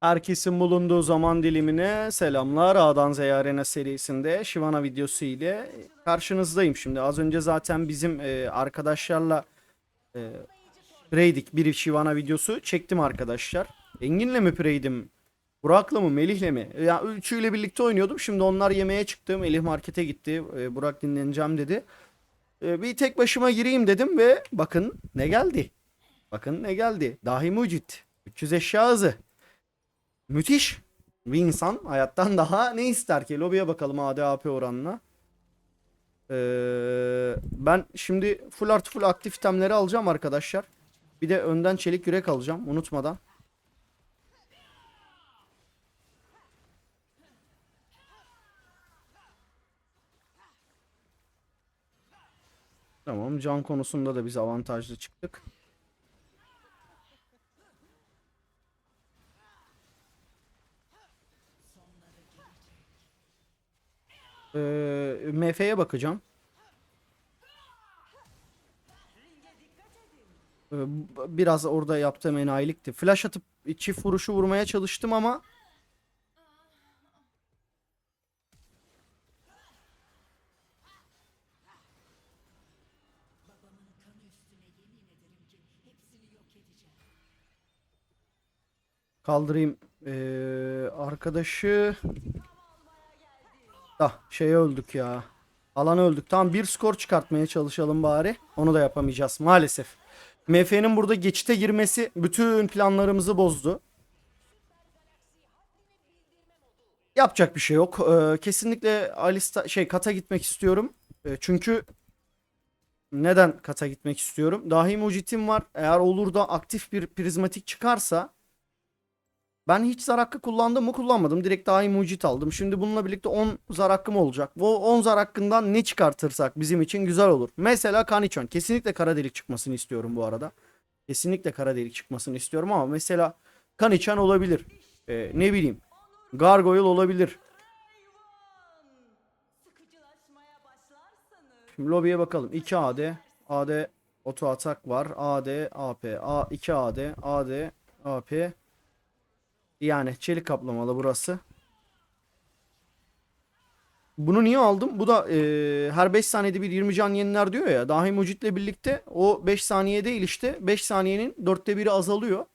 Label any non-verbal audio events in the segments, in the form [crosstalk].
Herkesin bulunduğu zaman dilimine selamlar. A'dan Z'ye Arena serisinde Shyvana videosu ile karşınızdayım şimdi. Az önce zaten bizim e, arkadaşlarla e, Preydik bir Shyvana videosu çektim arkadaşlar. Engin'le mi Preydim? Burak'la mı Melih'le mi? Ya üçüyle birlikte oynuyordum. Şimdi onlar yemeğe çıktı. Melih markete gitti. E, Burak dinleneceğim dedi. E, bir tek başıma gireyim dedim ve bakın ne geldi. Bakın ne geldi. Dahi mucit. 300 eşya hızı. Müthiş. Bir insan hayattan daha ne ister ki? Lobiye bakalım ADAP oranına. Ee, ben şimdi full artı full aktif itemleri alacağım arkadaşlar. Bir de önden çelik yürek alacağım unutmadan. Tamam can konusunda da biz avantajlı çıktık. Ee, MF'ye bakacağım. Ee, biraz orada yaptığım enayilikti. Flash atıp çift vuruşu vurmaya çalıştım ama kaldırayım ee, arkadaşı da şeye öldük ya. Alan öldük. Tamam bir skor çıkartmaya çalışalım bari. Onu da yapamayacağız maalesef. MF'nin burada geçite girmesi bütün planlarımızı bozdu. Yapacak bir şey yok. Ee, kesinlikle Alista şey kata gitmek istiyorum. Ee, çünkü neden kata gitmek istiyorum? Dahi mucitim var. Eğer olur da aktif bir prizmatik çıkarsa ben hiç zar hakkı kullandım mı kullanmadım. Direkt dahi mucit aldım. Şimdi bununla birlikte 10 zar hakkım olacak. Bu 10 zar hakkından ne çıkartırsak bizim için güzel olur. Mesela Kanichon. Kesinlikle kara delik çıkmasını istiyorum bu arada. Kesinlikle kara delik çıkmasını istiyorum ama mesela Kanichon olabilir. Ee, ne bileyim. Gargoyle olabilir. Şimdi lobiye bakalım. 2 AD. AD oto atak var. AD AP. A 2 AD. AD AP. Yani çelik kaplamalı burası. Bunu niye aldım? Bu da e, her 5 saniyede bir 20 can yeniler diyor ya. Dahi mucitle birlikte o 5 saniye değil işte 5 saniyenin 4'te 1'i azalıyor.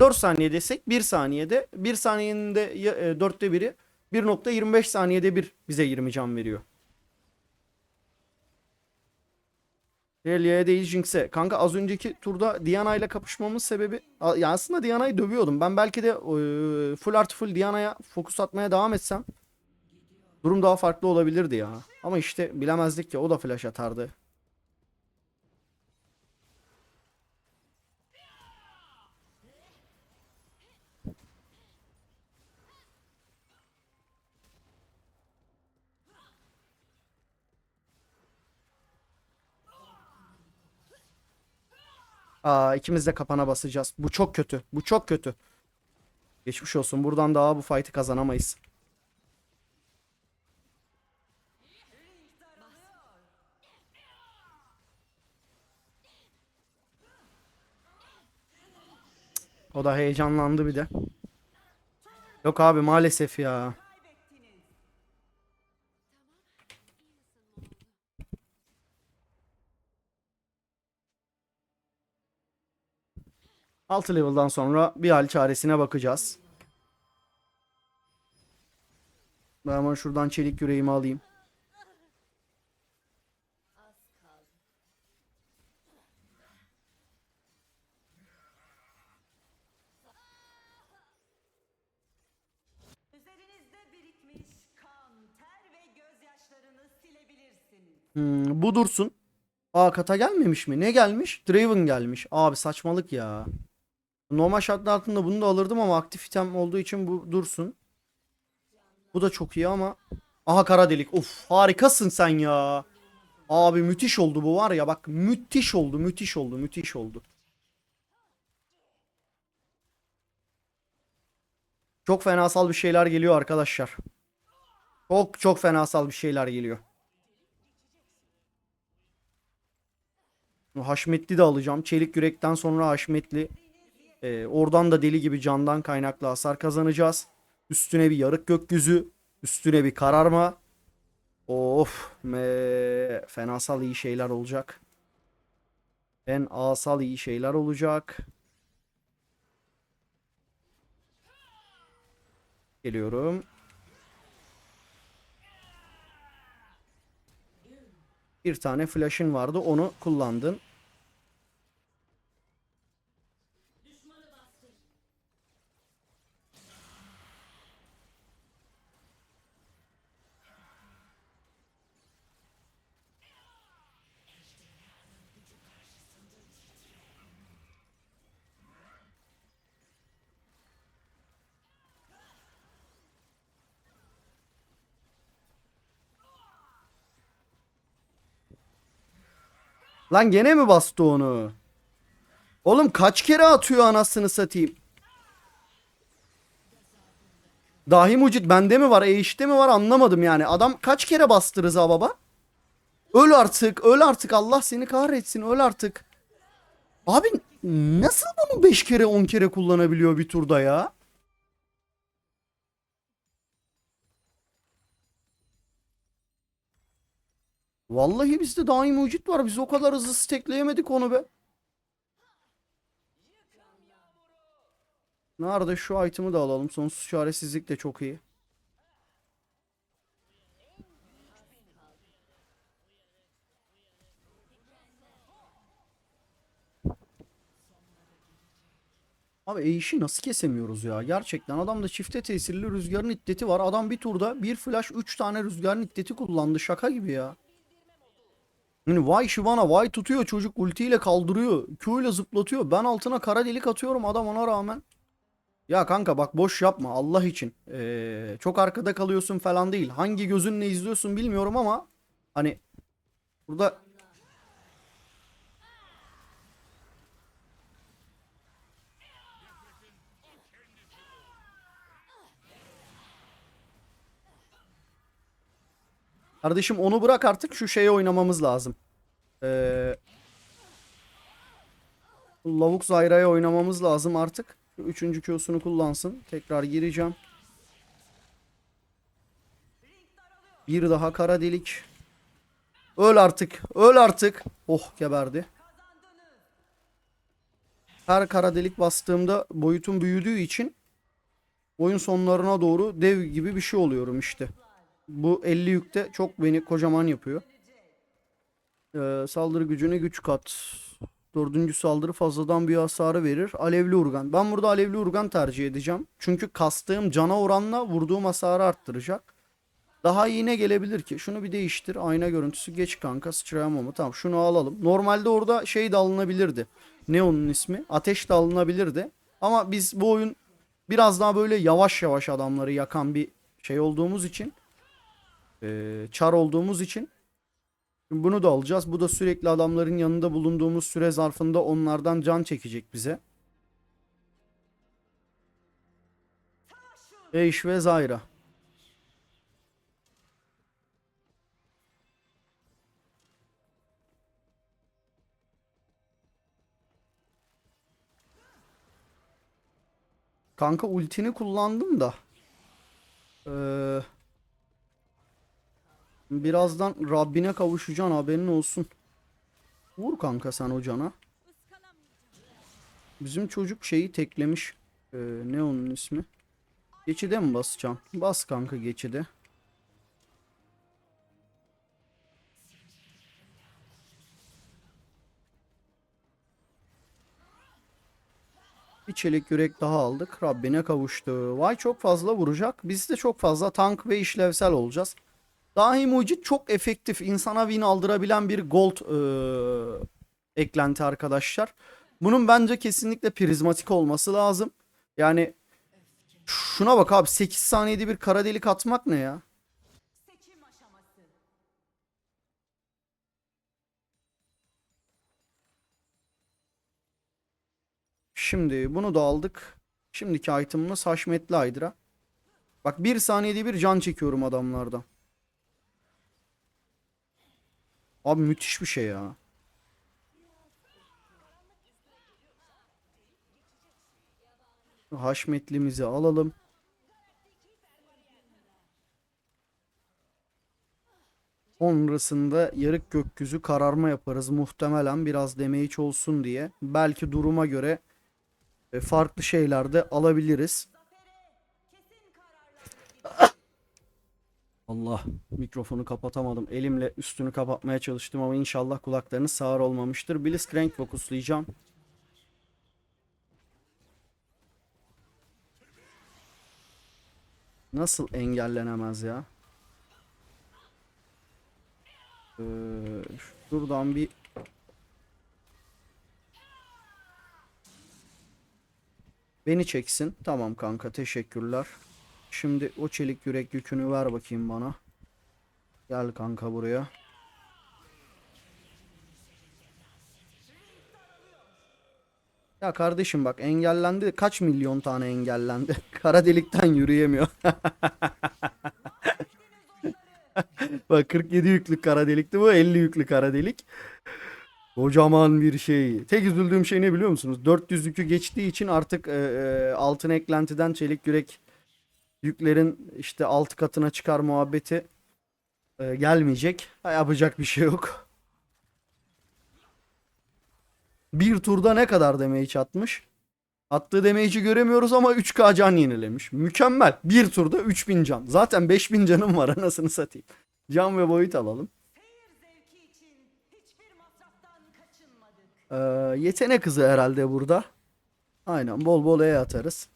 4 saniye desek 1 saniyede 1 saniyenin de ya- e, 4'te 1'i 1.25 saniyede bir bize 20 can veriyor. Relia'ya değil Jinx'e. Kanka az önceki turda Diana ile kapışmamın sebebi ya aslında Diana'yı dövüyordum. Ben belki de e, full artı full Diana'ya fokus atmaya devam etsem durum daha farklı olabilirdi ya. Ama işte bilemezdik ki o da flash atardı. Aa ikimiz de kapana basacağız. Bu çok kötü. Bu çok kötü. Geçmiş olsun. Buradan daha bu fight'ı kazanamayız. O da heyecanlandı bir de. Yok abi maalesef ya. Altı level'dan sonra bir hal çaresine bakacağız. Ben hemen şuradan çelik yüreğimi alayım. Hmm, bu dursun. Aa kata gelmemiş mi? Ne gelmiş? Draven gelmiş. Abi saçmalık ya. Normal şartlar altında bunu da alırdım ama aktif item olduğu için bu dursun. Bu da çok iyi ama. Aha kara delik. Of harikasın sen ya. Abi müthiş oldu bu var ya bak müthiş oldu müthiş oldu müthiş oldu. Çok fenasal bir şeyler geliyor arkadaşlar. Çok çok fenasal bir şeyler geliyor. Haşmetli de alacağım. Çelik yürekten sonra haşmetli. Ee, oradan da deli gibi candan kaynaklı hasar kazanacağız. Üstüne bir yarık gökyüzü. Üstüne bir kararma. Of. Me fenasal iyi şeyler olacak. En asal iyi şeyler olacak. Geliyorum. Bir tane flash'ın vardı. Onu kullandın. Lan gene mi bastı onu? Oğlum kaç kere atıyor anasını satayım? Dahi mucit bende mi var, e işte mi var anlamadım yani. Adam kaç kere bastı Rıza baba? Öl artık, öl artık. Allah seni kahretsin, öl artık. Abi nasıl bunu 5 kere 10 kere kullanabiliyor bir turda ya? Vallahi bizde dahi mucit var. Biz o kadar hızlı stekleyemedik onu be. Nerede şu item'ı da alalım. Sonsuz çaresizlik de çok iyi. Abi e işi nasıl kesemiyoruz ya? Gerçekten adamda çifte tesirli rüzgarın iddeti var. Adam bir turda bir flash 3 tane rüzgarın iddeti kullandı. Şaka gibi ya. Yani vay Shyvana vay tutuyor çocuk ultiyle kaldırıyor. Q ile zıplatıyor. Ben altına kara delik atıyorum adam ona rağmen. Ya kanka bak boş yapma Allah için. Ee, çok arkada kalıyorsun falan değil. Hangi gözünle izliyorsun bilmiyorum ama hani burada Kardeşim onu bırak artık şu şeye oynamamız lazım. Ee, Lavuk Zayra'ya oynamamız lazım artık. Şu üçüncü Q'sunu kullansın. Tekrar gireceğim. Bir daha kara delik. Öl artık. Öl artık. Oh geberdi. Her kara delik bastığımda boyutum büyüdüğü için oyun sonlarına doğru dev gibi bir şey oluyorum işte. Bu 50 yükte çok beni kocaman yapıyor. Ee, saldırı gücüne güç kat. Dördüncü saldırı fazladan bir hasarı verir. Alevli urgan. Ben burada alevli urgan tercih edeceğim. Çünkü kastığım cana oranla vurduğum hasarı arttıracak. Daha iyi ne gelebilir ki? Şunu bir değiştir. Ayna görüntüsü geç kanka. Sıçrayamama. Tamam şunu alalım. Normalde orada şey de alınabilirdi. Ne onun ismi? Ateş de alınabilirdi. Ama biz bu oyun biraz daha böyle yavaş yavaş adamları yakan bir şey olduğumuz için ee, çar olduğumuz için bunu da alacağız. Bu da sürekli adamların yanında bulunduğumuz süre zarfında onlardan can çekecek bize. Eish ve Zyra. Kanka ultini kullandım da. Eee Birazdan Rabbine kavuşacaksın haberin olsun. Vur kanka sen o cana. Bizim çocuk şeyi teklemiş. Ee, ne onun ismi? Geçide mi basacaksın? Bas kanka geçide. Bir çelik yürek daha aldık. Rabbine kavuştu. Vay çok fazla vuracak. Biz de çok fazla tank ve işlevsel olacağız. Dahi mucit çok efektif. insana win aldırabilen bir gold eee, eklenti arkadaşlar. Bunun bence kesinlikle prizmatik olması lazım. Yani şuna bak abi 8 saniyede bir kara delik atmak ne ya? Şimdi bunu da aldık. Şimdiki item'ımız Haşmetli Hydra. Bak 1 saniyede bir can çekiyorum adamlardan. Abi müthiş bir şey ya. Haşmetlimizi alalım. Sonrasında yarık gökyüzü kararma yaparız. Muhtemelen biraz damage olsun diye. Belki duruma göre e, farklı şeyler de alabiliriz. Allah mikrofonu kapatamadım. Elimle üstünü kapatmaya çalıştım ama inşallah kulaklarınız sağır olmamıştır. Blitzcrank fokuslayacağım. Nasıl engellenemez ya? Ee, şuradan bir Beni çeksin. Tamam kanka teşekkürler. Şimdi o çelik yürek yükünü ver bakayım bana. Gel kanka buraya. Ya kardeşim bak engellendi. Kaç milyon tane engellendi? [laughs] Kara delikten yürüyemiyor. [laughs] Bak 47 yüklük kara delikti bu 50 yüklük kara delik. Kocaman bir şey. Tek üzüldüğüm şey ne biliyor musunuz? 400 yükü geçtiği için artık e, e, altın eklentiden çelik yürek yüklerin işte alt katına çıkar muhabbeti e, gelmeyecek. Yapacak bir şey yok. Bir turda ne kadar damage atmış? Attığı damage'i göremiyoruz ama 3k can yenilemiş. Mükemmel. Bir turda 3000 can. Zaten 5000 canım var anasını satayım. Can ve boyut alalım. Ee, yetenek hızı herhalde burada. Aynen bol bol E atarız.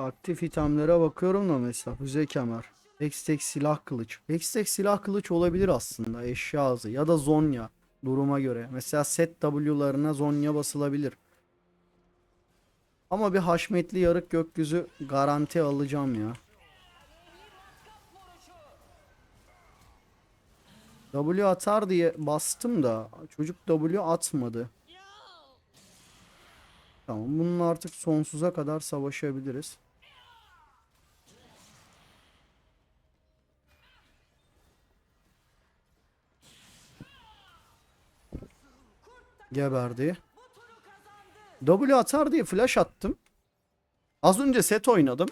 Aktif itemlere bakıyorum da mesela füze kemer. Hextech silah kılıç. Hextech silah kılıç olabilir aslında eşya hızı ya da Zonya duruma göre. Mesela set W'larına Zonya basılabilir. Ama bir haşmetli yarık gökyüzü garanti alacağım ya. W atar diye bastım da çocuk W atmadı. Tamam bununla artık sonsuza kadar savaşabiliriz. Geberdi. W atar diye flash attım. Az önce set oynadım.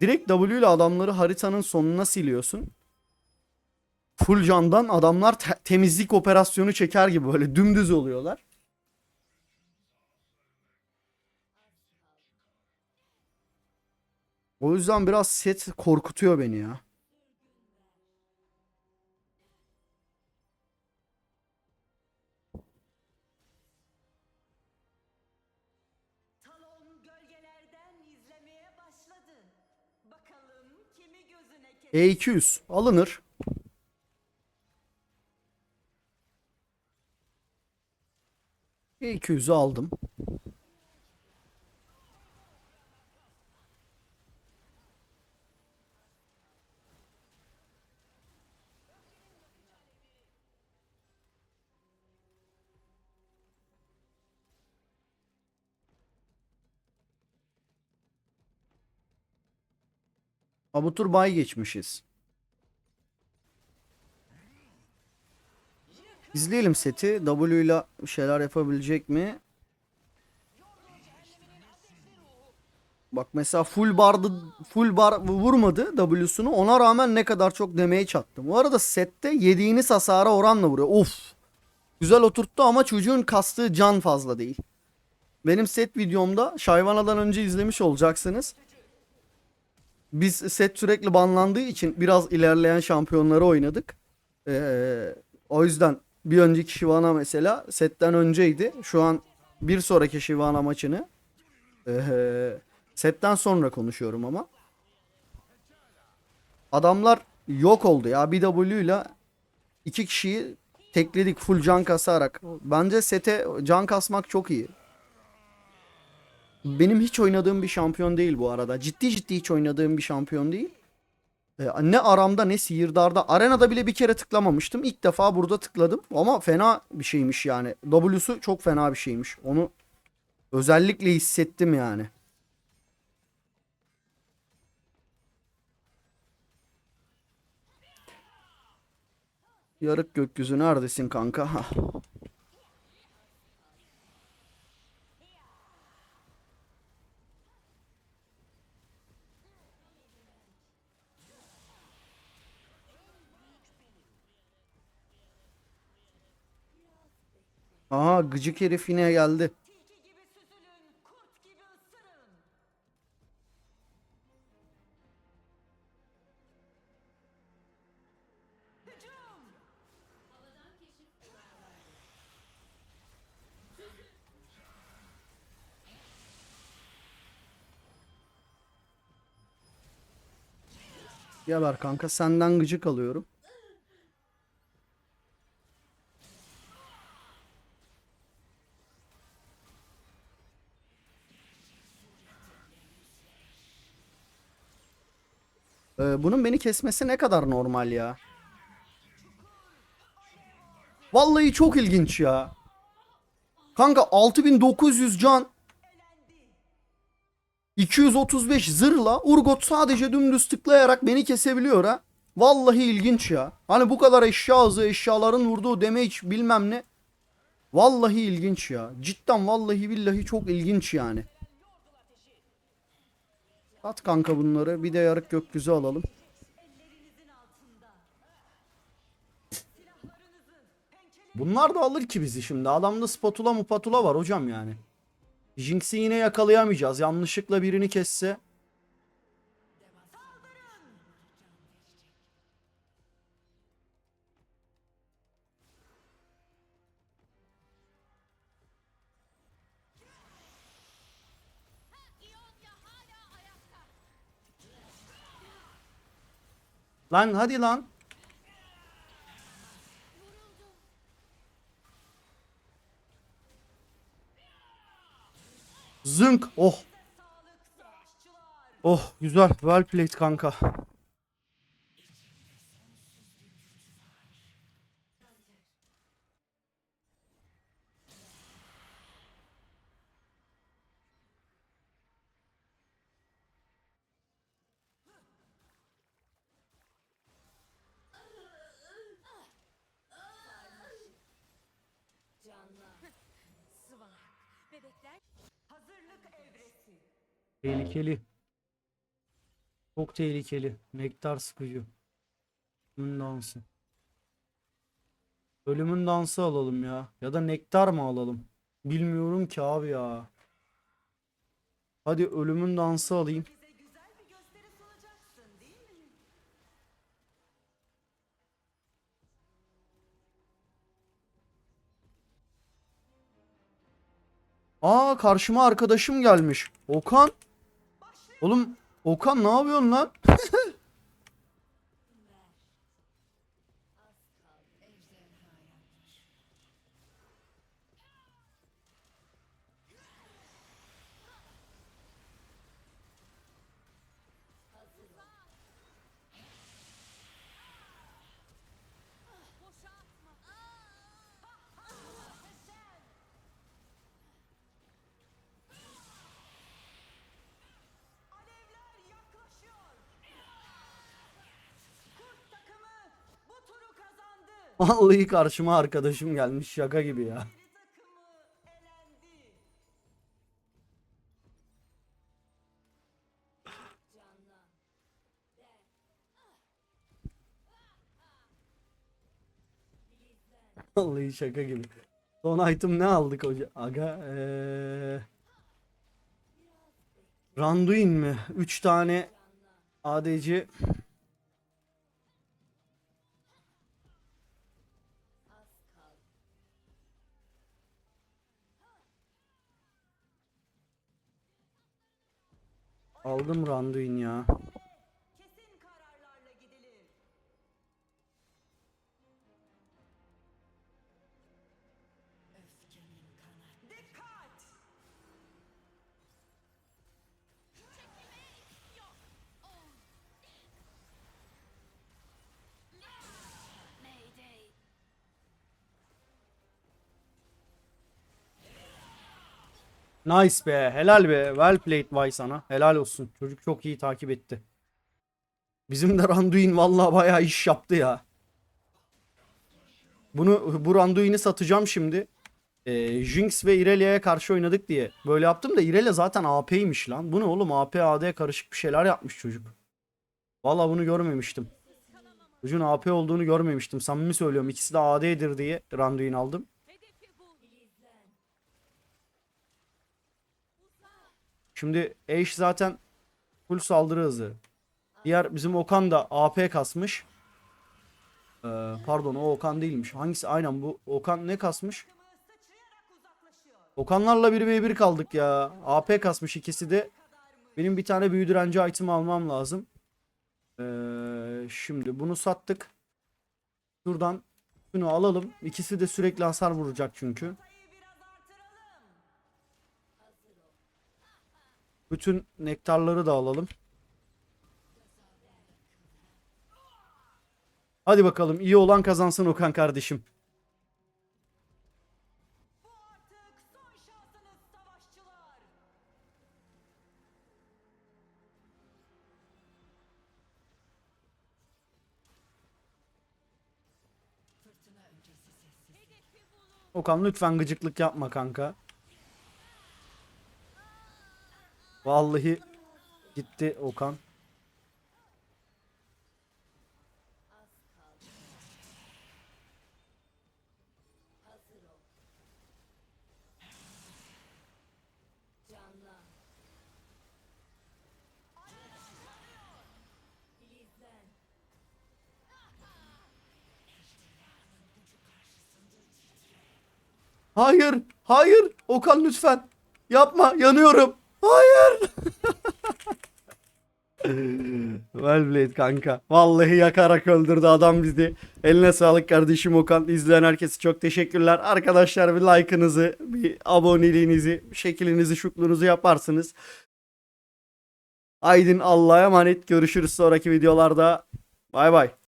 Direkt W ile adamları haritanın sonuna siliyorsun. Full candan adamlar te- temizlik operasyonu çeker gibi böyle dümdüz oluyorlar. O yüzden biraz set korkutuyor beni ya. E200 alınır. E200'ü aldım. Ha bu bay geçmişiz. İzleyelim seti. W ile şeyler yapabilecek mi? Bak mesela full bardı full bar vurmadı W'sunu. Ona rağmen ne kadar çok damage attı. Bu arada sette yediğiniz hasara oranla vuruyor. Of. Güzel oturttu ama çocuğun kastığı can fazla değil. Benim set videomda Şayvana'dan önce izlemiş olacaksınız. Biz set sürekli banlandığı için biraz ilerleyen şampiyonları oynadık. Ee, o yüzden bir önceki Shyvana mesela setten önceydi. Şu an bir sonraki Shyvana maçını ee, setten sonra konuşuyorum ama. Adamlar yok oldu ya. Bir W ile iki kişiyi tekledik full can kasarak. Bence sete can kasmak çok iyi. Benim hiç oynadığım bir şampiyon değil bu arada. Ciddi ciddi hiç oynadığım bir şampiyon değil. E, ne aramda ne sihirdarda. Arenada bile bir kere tıklamamıştım. İlk defa burada tıkladım. Ama fena bir şeymiş yani. W'su çok fena bir şeymiş. Onu özellikle hissettim yani. Yarık gökyüzü neredesin kanka? Aha gıcık herif yine geldi. Hücum! Geber kanka senden gıcık alıyorum. Ee, bunun beni kesmesi ne kadar normal ya. Vallahi çok ilginç ya. Kanka 6900 can 235 zırhla Urgot sadece dümdüz tıklayarak beni kesebiliyor ha. Vallahi ilginç ya. Hani bu kadar eşya hızı, eşyaların vurduğu damage bilmem ne. Vallahi ilginç ya. Cidden vallahi billahi çok ilginç yani. At kanka bunları. Bir de yarık gökyüzü alalım. Bunlar da alır ki bizi şimdi. Adamda spatula mupatula var hocam yani. Jinx'i yine yakalayamayacağız. Yanlışlıkla birini kesse. Lan hadi lan. Zınk. Oh. Oh güzel. Well played kanka. Hazırlık evresi. Tehlikeli. Çok tehlikeli. Nektar sıkıcı. Ölümün dansı. Ölümün dansı alalım ya. Ya da nektar mı alalım? Bilmiyorum ki abi ya. Hadi ölümün dansı alayım. Aa karşıma arkadaşım gelmiş. Okan. Oğlum Okan ne yapıyorsun lan? [laughs] Vallahi karşıma arkadaşım gelmiş şaka gibi ya. Vallahi şaka gibi. Son item ne aldık hoca? Aga eee... Randuin mi? 3 tane ADC Aldım Randuin ya. Nice be. Helal be. Well played Vay sana. Helal olsun. Çocuk çok iyi takip etti. Bizim de Randuin vallahi bayağı iş yaptı ya. Bunu bu Randuin'i satacağım şimdi. Ee, Jinx ve Irelia'ya karşı oynadık diye. Böyle yaptım da Irelia zaten AP'ymiş lan. Bu ne oğlum AP AD karışık bir şeyler yapmış çocuk. Vallahi bunu görmemiştim. Çocuğun AP olduğunu görmemiştim. Samimi söylüyorum. İkisi de AD'dir diye Randuin aldım. Şimdi Ashe zaten full saldırı hızı. Diğer bizim Okan da AP kasmış. Ee, pardon o Okan değilmiş. Hangisi? Aynen bu Okan ne kasmış? Okanlarla 1v1 kaldık ya. AP kasmış ikisi de. Benim bir tane büyü direnci item almam lazım. Ee, şimdi bunu sattık. Şuradan şunu alalım. İkisi de sürekli hasar vuracak çünkü. Bütün nektarları da alalım. Hadi bakalım iyi olan kazansın Okan kardeşim. Okan lütfen gıcıklık yapma kanka. Vallahi gitti Okan. Hayır, hayır. Okan lütfen. Yapma, yanıyorum. Hayır. [laughs] Wellblade kanka. Vallahi yakarak öldürdü adam bizi. Eline sağlık kardeşim Okan. İzleyen herkese çok teşekkürler. Arkadaşlar bir like'ınızı, bir aboneliğinizi, şeklinizi, şuklunuzu yaparsınız. Aydın Allah'a emanet. Görüşürüz sonraki videolarda. Bay bay.